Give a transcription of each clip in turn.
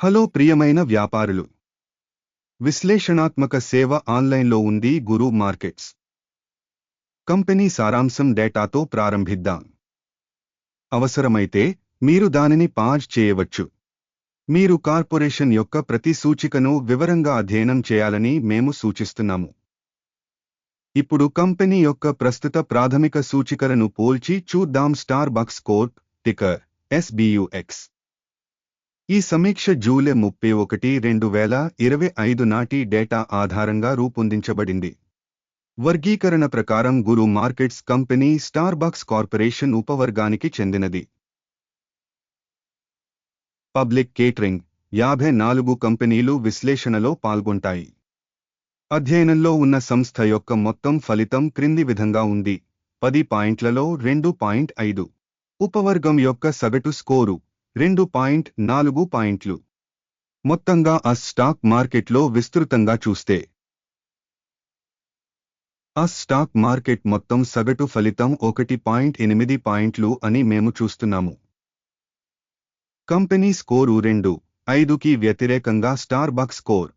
Hello ప్రియమైన వ్యాపారులు. విశ్లేషణాత్మక సేవ ఆన్లైన్లో ఉంది గురు మార్కెట్స్. కంపెనీ సారాంశం డేటాతో ప్రారంభిద్దాం. అవసరమైతే మీరు దానిని పాజ్ చేయవచ్చు. మీరు కార్పొరేషన్ యొక్క ప్రతి సూచికను వివరంగా అధ్యయనం చేయాలని మేము సూచిస్తున్నాము. ఇప్పుడు కంపెనీ యొక్క ప్రస్తుత ప్రాథమిక సూచికలను పోల్చి చూద్దాం. Starbucks Corp ticker SBUX. ఈ సమీక్ష జూలై ముప్పై ఒకటి రెండు వేల ఇరవై ఐదు నాటి డేటా ఆధారంగా రూపొందించబడింది. వర్గీకరణ ప్రకారం Guru Markets company Starbucks Corporation ఉపవర్గానికి చెందినది. పబ్లిక్ కేటరింగ్ యాభై నాలుగు కంపెనీలు విశ్లేషణలో పాల్గొంటాయి. అధ్యయనంలో ఉన్న సంస్థ యొక్క మొత్తం ఫలితం క్రింది విధంగా ఉంది. పది పాయింట్లలో రెండు పాయింట్ ఐదు. ఉపవర్గం యొక్క సగటు స్కోరు రెండు పాయింట్ నాలుగు పాయింట్లు. మొత్తంగా ఆ స్టాక్ మార్కెట్లో విస్తృతంగా చూస్తే. ఆ స్టాక్ మార్కెట్ మొత్తం సగటు ఫలితం ఒకటి పాయింట్ ఎనిమిది పాయింట్లు అని మేము చూస్తున్నాము. కంపెనీ స్కోరు రెండు ఐదుకి వ్యతిరేకంగా Starbucks score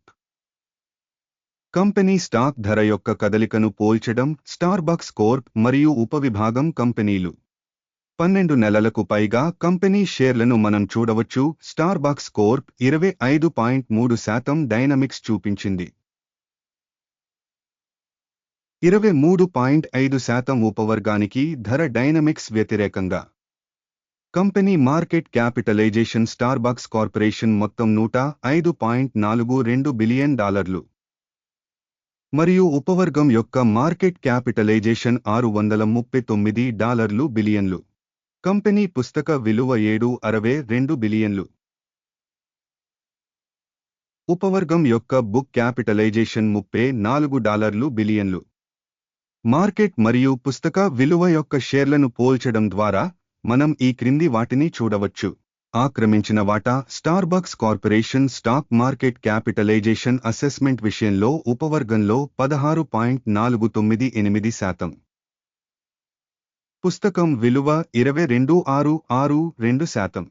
company stock ధర యొక్క కదలికను పోల్చడం స్టార్ బక్ స్కోర్ మరియు ఉపవిభాగం కంపెనీలు. పన్నెండు నెలలకు పైగా కంపెనీ షేర్లను మనం చూడవచ్చు. స్టార్బక్స్ కోర్ప్ ఇరవై ఐదు పాయింట్ మూడు శాతం డైనమిక్స్ చూపించింది. ఇరవై మూడు పాయింట్ ఐదు శాతం ఉపవర్గానికి ధర డైనమిక్స్ వ్యతిరేకంగా. Company market capitalisation Starbucks Corporation మొత్తం నూట ఐదు పాయింట్ నాలుగు రెండు బిలియన్ డాలర్లు. మరియు ఉపవర్గం యొక్క మార్కెట్ క్యాపిటలైజేషన్ ఆరు వందల ముప్పై తొమ్మిది డాలర్లు బిలియన్లు. కంపెనీ పుస్తక విలువ ఏడు అరవై రెండు బిలియన్లు. ఉపవర్గం యొక్క బుక్ క్యాపిటలైజేషన్ ముప్పై నాలుగు డాలర్లు బిలియన్లు. మార్కెట్ మరియు పుస్తక విలువ యొక్క షేర్లను పోల్చడం ద్వారా మనం ఈ క్రింది వాటిని చూడవచ్చు. ఆక్రమించిన వాటా Starbucks Corporation stock market capitalisation assessment విషయంలో ఉపవర్గంలో పదహారు పాయింట్ నాలుగు తొమ్మిది ఎనిమిది శాతం. పుస్తకం విలువ ఇరవై రెండు ఆరు ఆరు రెండు శాతం.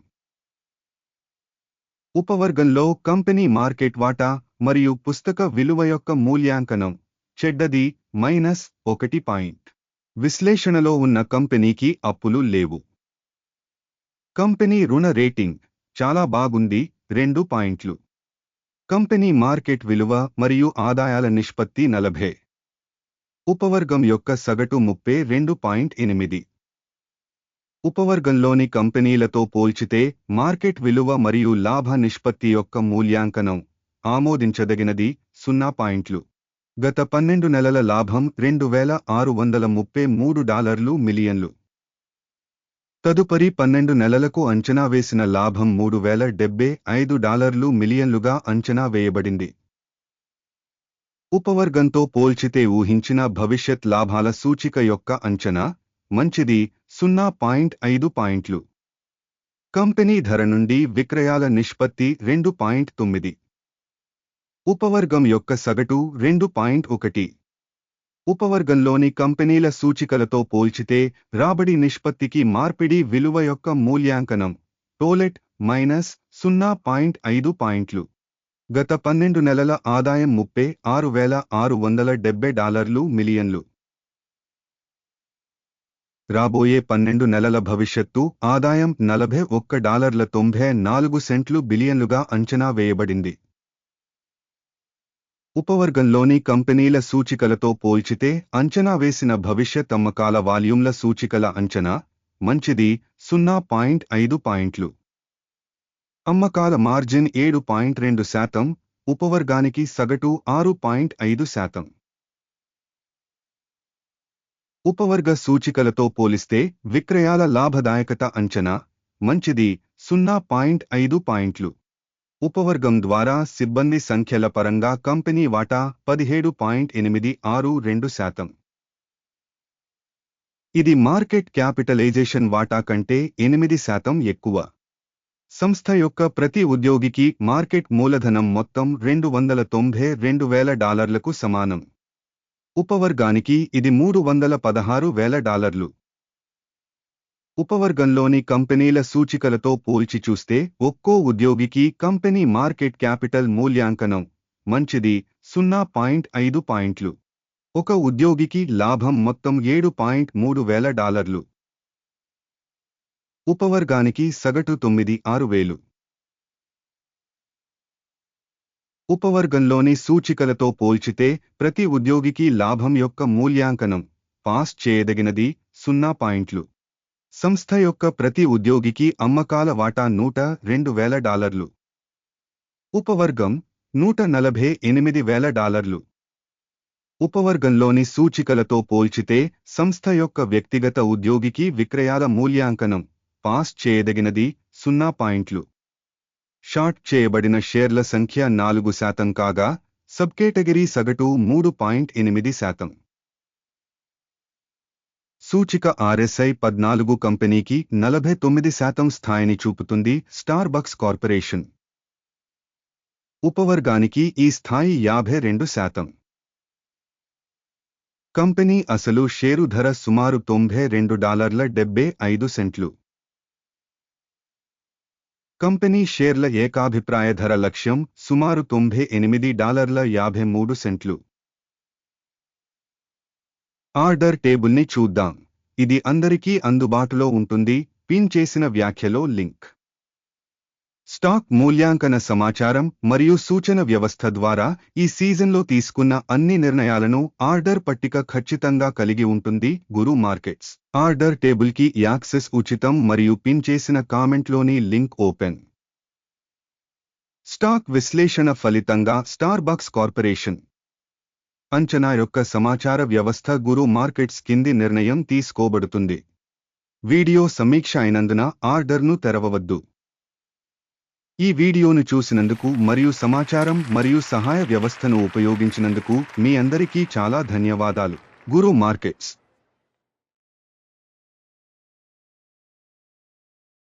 ఉపవర్గంలో కంపెనీ మార్కెట్ వాటా మరియు పుస్తక విలువ యొక్క మూల్యాంకనం చెడ్డది మైనస్ ఒకటి పాయింట్. విశ్లేషణలో ఉన్న కంపెనీకి అప్పులు లేవు. కంపెనీ రుణ రేటింగ్ చాలా బాగుంది రెండు పాయింట్లు. కంపెనీ మార్కెట్ విలువ మరియు ఆదాయాల నిష్పత్తి నలభై. ఉపవర్గం యొక్క సగటు ముప్పై రెండు పాయింట్ ఎనిమిది. ఉపవర్గంలోని కంపెనీలతో పోల్చితే మార్కెట్ విలువ మరియు లాభ నిష్పత్తి యొక్క మూల్యాంకనం ఆమోదించదగినది సున్నా పాయింట్లు. గత పన్నెండు నెలల లాభం రెండు వేల ఆరు వందల ముప్పై మూడు డాలర్లు మిలియన్లు. తదుపరి పన్నెండు నెలలకు అంచనా వేసిన లాభం మూడు వేల డెబ్బై ఐదు డాలర్లు మిలియన్లుగా అంచనా వేయబడింది. ఉపవర్గంతో పోల్చితే ఊహించిన భవిష్యత్ లాభాల సూచిక యొక్క అంచనా మంచిది సున్నా పాయింట్ ఐదు పాయింట్లు. కంపెనీ ధర నుండి విక్రయాల నిష్పత్తి రెండు పాయింట్ తొమ్మిది. ఉపవర్గం యొక్క సగటు రెండు పాయింట్ ఒకటి. ఉపవర్గంలోని కంపెనీల సూచికలతో పోల్చితే రాబడి నిష్పత్తికి మార్పిడి విలువ యొక్క మూల్యాంకనం టోలెట్ మైనస్ సున్నా పాయింట్ ఐదు పాయింట్లు. గత పన్నెండు నెలల ఆదాయం ముప్పై ఆరు వేల ఆరు వందల డెబ్బై డాలర్లు మిలియన్లు. రాబోయే పన్నెండు నెలల భవిష్యత్తు ఆదాయం నలభై ఒక్క డాలర్ల తొంభై నాలుగు సెంట్లు బిలియన్లుగా అంచనా వేయబడింది. ఉపవర్గంలోని కంపెనీల సూచికలతో పోల్చితే అంచనా వేసిన భవిష్యత్ అమ్మకాల వాల్యూమ్ల సూచికల అంచనా మంచిది సున్నా పాయింట్ ఐదు పాయింట్లు. అమ్మకాల మార్జిన్ ఏడు పాయింట్ రెండు శాతం ఉపవర్గానికి సగటు ఆరు పాయింట్ ఐదు శాతం. ఉపవర్గ సూచికలతో పోలిస్తే విక్రయాల లాభదాయకత అంచనా మంచిది సున్నా పాయింట్ ఐదు పాయింట్లు. ఉపవర్గం ద్వారా సిబ్బంది సంఖ్యల పరంగా కంపెనీ వాటా పదిహేడు పాయింట్ ఎనిమిది ఆరు రెండు శాతం. ఇది మార్కెట్ క్యాపిటలైజేషన్ వాటా కంటే ఎనిమిది శాతం ఎక్కువ. సంస్థ యొక్క ప్రతి ఉద్యోగికి మార్కెట్ మూలధనం మొత్తం రెండు వందల తొంభై రెండు వేల డాలర్లకు సమానం. ఉపవర్గానికి ఇది మూడు వందల పదహారు వేల డాలర్లు. ఉపవర్గంలోని కంపెనీల సూచికలతో పోల్చి చూస్తే ఒక్కో ఉద్యోగికి కంపెనీ మార్కెట్ క్యాపిటల్ మూల్యాంకనం మంచిది సున్నా పాయింట్ ఐదు పాయింట్లు. ఒక ఉద్యోగికి లాభం మొత్తం ఏడు పాయింట్ మూడు వేల డాలర్లు. ఉపవర్గానికి సగటు తొమ్మిది ఆరు వేలు. ఉపవర్గంలోని సూచికలతో పోల్చితే ప్రతి ఉద్యోగికి లాభం యొక్క మూల్యాంకనం పాస్ చేయదగినది సున్నా పాయింట్లు. సంస్థ యొక్క ప్రతి ఉద్యోగికి అమ్మకాల వాటా నూట రెండు వేల డాలర్లు. ఉపవర్గం నూట నలభై ఎనిమిది వేల డాలర్లు. ఉపవర్గంలోని సూచికలతో పోల్చితే సంస్థ యొక్క వ్యక్తిగత ఉద్యోగికి విక్రయాల మూల్యాంకనం పాస్ చేయదగినది సున్నా పాయింట్లు. షార్ట్ చేయబడిన షేర్ల సంఖ్య నాలుగు శాతం కాగా సబ్ కేటగిరీ సగటు మూడు పాయింట్ ఎనిమిది శాతం. సూచిక ఆర్ఎస్ఐ పద్నాలుగు కంపెనీకి నలభై తొమ్మిది శాతం స్థాయిని చూపుతుంది స్టార్ బక్స్ కార్పొరేషన్. ఉపవర్గానికి ఈ స్థాయి యాభై రెండు శాతం. కంపెనీ అసలు షేరు ధర సుమారు తొంభై రెండు డాలర్ల డెబ్బై ఐదు సెంట్లు. కంపెనీ షేర్ల ఏకాభిప్రాయ ధర లక్ష్యం సుమారు తొంభై ఎనిమిది డాలర్ల యాభై మూడు సెంట్లు. ఆర్డర్ టేబుల్ని చూద్దాం. ఇది అందరికీ అందుబాటులో ఉంటుంది. పిన్ చేసిన వ్యాఖ్యలో లింక్. స్టాక్ మూల్యాంకన సమాచారం మరియు సూచన వ్యవస్థ ద్వారా ఈ సీజన్లో తీసుకున్న అన్ని నిర్ణయాలను ఆర్డర్ పట్టిక ఖచ్చితంగా కలిగి ఉంటుంది గురు మార్కెట్స్. ఆర్డర్ టేబుల్కి యాక్సెస్ ఉచితం మరియు పిన్ చేసిన కామెంట్లోని లింక్ ఓపెన్. స్టాక్ విశ్లేషణ ఫలితంగా స్టార్ బక్స్ కార్పొరేషన్. అంచనా యొక్క సమాచార వ్యవస్థ గురు మార్కెట్స్ కింది నిర్ణయం తీసుకోబడుతుంది. వీడియో సమీక్ష అయినందున ఆర్డర్ను తెరవవద్దు. ఈ వీడియోను చూసినందుకు మరియు సమాచారం మరియు సహాయ వ్యవస్థను ఉపయోగించినందుకు మీ అందరికీ చాలా ధన్యవాదాలు. Guru Markets.